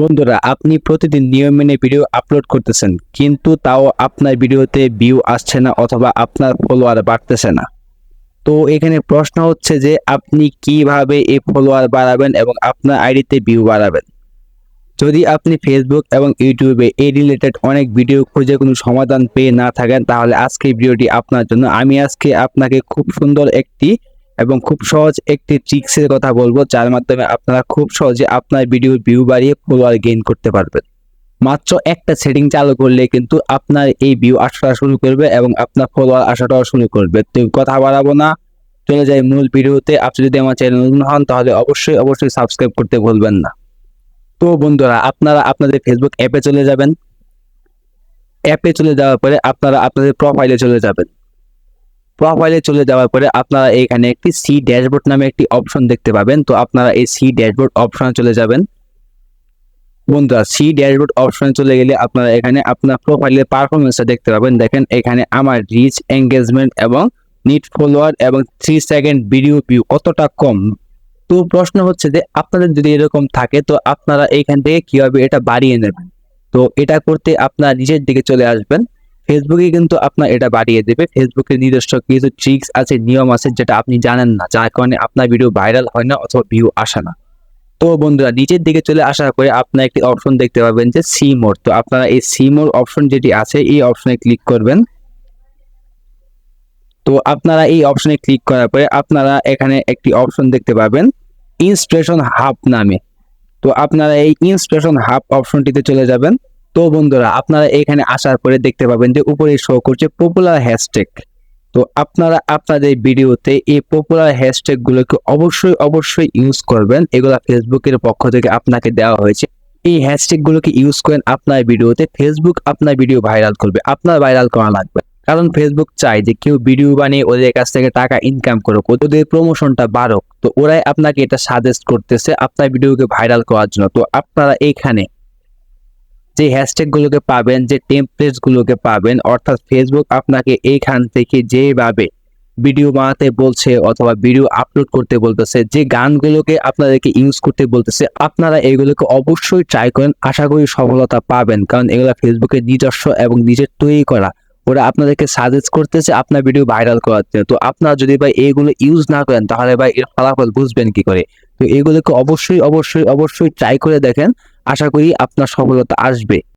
বন্ধুরা, আপনি প্রতিদিন নিয়ম মেনে ভিডিও আপলোড করতেছেন, কিন্তু তাও আপনার ভিডিওতে ভিউ আসছে না অথবা আপনার ফলোয়ার বাড়তেছে না। তো এখানে প্রশ্ন হচ্ছে যে, আপনি কীভাবে এই ফলোয়ার বাড়াবেন এবং আপনার আইডিতে ভিউ বাড়াবেন? যদি আপনি ফেসবুক এবং ইউটিউবে এই রিলেটেড অনেক ভিডিও খুঁজে কোনো সমাধান পেয়ে না থাকেন, তাহলে আজকে ভিডিওটি আপনার জন্য। আমি আজকে আপনাকে খুব সুন্দর একটি এবং খুব সহজ একটি ট্রিক্সের কথা বলব, যার মাধ্যমে আপনারা খুব সহজে আপনার ভিডিওর ভিউ বাড়িয়ে ফলোয়ার গেইন করতে পারবেন। মাত্র একটা সেটিং চালু করলে কিন্তু আপনার এই ভিউ আসাটা শুরু করবে এবং আপনার ফলোয়ার আসাটাও শুরু করবে। তো কথা বাড়াবো না, চলে যাই মূল ভিডিওতে। আপনি যদি আমার চ্যানেল নতুন হন, তাহলে অবশ্যই অবশ্যই সাবস্ক্রাইব করতে ভুলবেন না। তো বন্ধুরা, আপনারা আপনাদের ফেসবুক অ্যাপে চলে যাবেন। অ্যাপে চলে যাওয়ার পরে আপনারা আপনাদের প্রোফাইলে চলে যাবেন। প্রোফাইলে চলে যাওয়ার পরে আপনারা এখানে একটি সি ড্যাশবোর্ড নামে একটি অপশন দেখতে পাবেন। তো আপনারা এই সি ড্যাশবোর্ড অপশনে চলে যাবেন। বন্ধুরা সি ড্যাশবোর্ড অপশনে চলে গেলে আপনারা এখানে আপনার প্রোফাইলের পারফরমেন্সটা দেখতে পাবেন। দেখেন, এখানে আমার রিচ এঙ্গেজমেন্ট এবং নিট ফলোয়ার এবং থ্রি সেকেন্ড ভিডিও ভিউ কতটা কম? তো প্রশ্ন হচ্ছে যে, আপনাদের যদি এরকম থাকে, তো আপনারা এইখান থেকে কীভাবে এটা বাড়িয়ে নেবেন? তো এটা করতে আপনার নিচের দিকে চলে আসবেন। ফেসবুকে কিন্তু আপনার এটা বাড়িয়ে দেবে। ফেসবুকের নিজস্ব কিছু ট্রিক্স আছে, নিয়ম আছে, যেটা আপনি জানেন না, যার কারণে আপনার ভিডিও ভাইরাল হয় না অথবা ভিউ আসে না। তো বন্ধুরা, নিচের দিকে চলে আসার পরে আপনার একটি অপশন দেখতে পাবেন যে সি তো আপনারা এই সি মোড অপশন যেটি আছে, এই অপশনে ক্লিক করবেন। তো আপনারা এই অপশনে ক্লিক করার পরে আপনারা এখানে একটি অপশন দেখতে পাবেন ইন্সপিরেশন হাব নামে। তো আপনারা এই ইন্সপিরেশন হাব অপশনটিতে চলে যাবেন। তো বন্ধুরা, আপনারা এখানে আসার পরে দেখতে পাবেন যে উপরে শো করছে পপুলার হ্যাশট্যাগ তো আপনারা আপনাদের ভিডিওতে এই পপুলার হ্যাশট্যাগ গুলোকে অবশ্যই অবশ্যই ইউজ করবেন। এগুলা ফেসবুকের পক্ষ থেকে আপনাকে দেওয়া হয়েছে। এই হ্যাশট্যাগ গুলোকে ইউজ করেন আপনার ভিডিওতে। ফেসবুক আপনার ভিডিও ভাইরাল করবে। আপনার ভাইরাল করা লাগবে। কারণ ফেসবুক চায় যে কেউ ভিডিও বানিয়ে ওদের কাছ থেকে টাকা ইনকাম করুক, ওদের প্রমোশনটা বাড়ুক। তো ওরাই আপনাকে এটা সাজেস্ট করতেছে আপনার ভিডিওকে ভাইরাল করার জন্য। তো আপনারা এইখানে যে হ্যাশট্যাগ গুলোকে পাবেন, যে টেমপ্লেটস গুলোকে পাবেন, অর্থাৎ ফেসবুক আপনাকে এইখান থেকে যেভাবে ভিডিও বানাতে বলছে অথবা ভিডিও আপলোড করতে বলতেছে, যে গানগুলোকে আপনাদেরকে ইউজ করতে বলতেছে, আপনারা এগুলোকে অবশ্যই ট্রাই করেন। আশা করি সফলতা পাবেন, কারণ এগুলো ফেসবুকের নিজস্ব এবং নিজের তৈরি করা। ওরা আপনাদেরকে সাজেস্ট করতেছে আপনার ভিডিও ভাইরাল করার জন্য। তো আপনারা যদি ভাই এইগুলো ইউজ না করেন, তাহলে ভাই এর ফলাফল বুঝবেন কি করে? তো এগুলোকে অবশ্যই অবশ্যই অবশ্যই ট্রাই করে দেখেন। আশা করি আপনার সফলতা আসবে।